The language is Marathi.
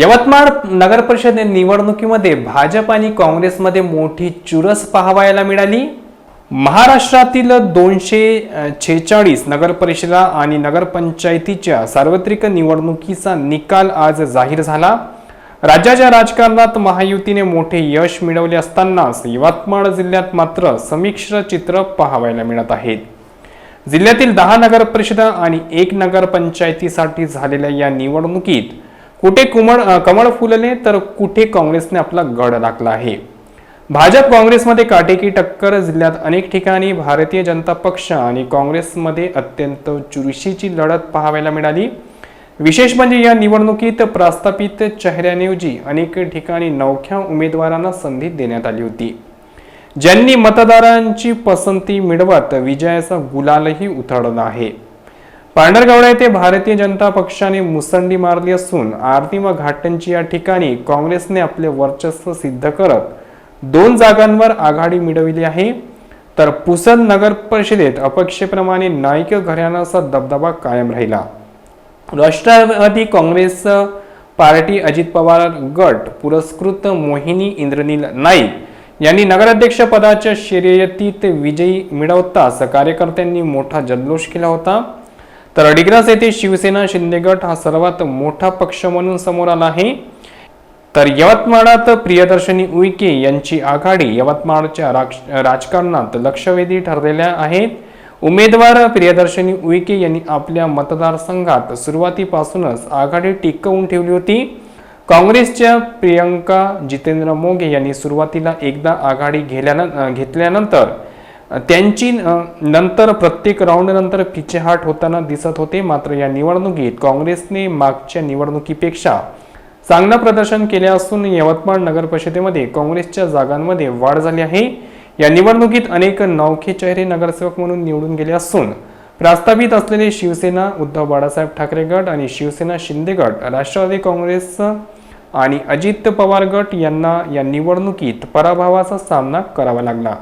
यवतमाळ नगर परिषद निवडणुकीमध्ये भाजप आणि काँग्रेसमध्ये मोठी चुरस पाहावायला मिळाली. महाराष्ट्रातील दोनशे छेचाळीस नगरपरिषदा आणि नगरपंचायतीच्या सार्वत्रिक निवडणुकीचा निकाल आज जाहीर झाला. राज्याच्या राजकारणात महायुतीने मोठे यश मिळवले असतानाच यवतमाळ जिल्ह्यात मात्र समिश्र चित्र पाहावायला मिळत आहेत. जिल्ह्यातील दहा नगरपरिषदा आणि एक नगरपंचायतीसाठी झालेल्या या निवडणुकीत कुठे कुमळ कमळ फुलले तर कुठे काँग्रेसने आपला गड राखला आहे? भाजप काँग्रेसमध्ये काटेकी टक्कर जिल्ह्यात अनेक ठिकाणी भारतीय जनता पक्ष आणि काँग्रेसमध्ये अत्यंत चुरशीची लढत पाहायला मिळाली. विशेष म्हणजे या निवडणुकीत प्रस्थापित चेहऱ्याऐवजी अनेक ठिकाणी नवख्या उमेदवारांना संधी देण्यात आली होती. ज्यांनी मतदारांची पसंती मिळवत विजयाचा गुलालही उथळला आहे. पांढरगवडा येथे भारतीय जनता पक्षाने मुसंडी मारली असून आरती व घाटंची या ठिकाणी काँग्रेसने आपले वर्चस्व सिद्ध करत दोन जागांवर आघाडी मिळविली आहे. तर पुसद नगर परिषदेत अपेक्षेप्रमाणे नाईक घराण्याचा दबदबा कायम राहिला. राष्ट्रवादी काँग्रेस पार्टी अजित पवार गट पुरस्कृत मोहिनी इंद्रनील नाईक यांनी नगराध्यक्ष पदाच्या शर्यतीत विजयी मिळवताच कार्यकर्त्यांनी मोठा जल्लोष केला होता. तर अडिग्रास येथे शिवसेना शिंदेगट हा सर्वात मोठा पक्ष म्हणून समोर आला आहे. तर यवतमाळात प्रियदर्शनी उईके यांची आघाडी यवतमाळच्या राज- राजकारणात लक्षवेधी ठरलेल्या आहेत. उमेदवार प्रियदर्शनी उईके यांनी आपल्या मतदारसंघात सुरुवातीपासूनच आघाडी टिकवून ठेवली होती. काँग्रेसच्या प्रियंका जितेंद्र मोघे यांनी सुरुवातीला एकदा आघाडी घेल्यान घेतल्यानंतर त्यांची नंतर प्रत्येक राऊंडनंतर पिछेहाट होताना दिसत होते मात्र या निवडणुकीत काँग्रेसने मागच्या निवडणुकीपेक्षा चांगलं प्रदर्शन केले असून यवतमाळ नगर परिषदेमध्ये काँग्रेसच्या जागांमध्ये वाढ झाली आहे. या निवडणुकीत अनेक नौखे चेहरे नगरसेवक म्हणून निवडून गेले असून प्रस्तावित असलेले शिवसेना उद्धव बाळासाहेब ठाकरे गट आणि शिवसेना शिंदे गट राष्ट्रवादी काँग्रेस आणि अजित पवार गट यांना या निवडणुकीत पराभवाचा सामना करावा लागला.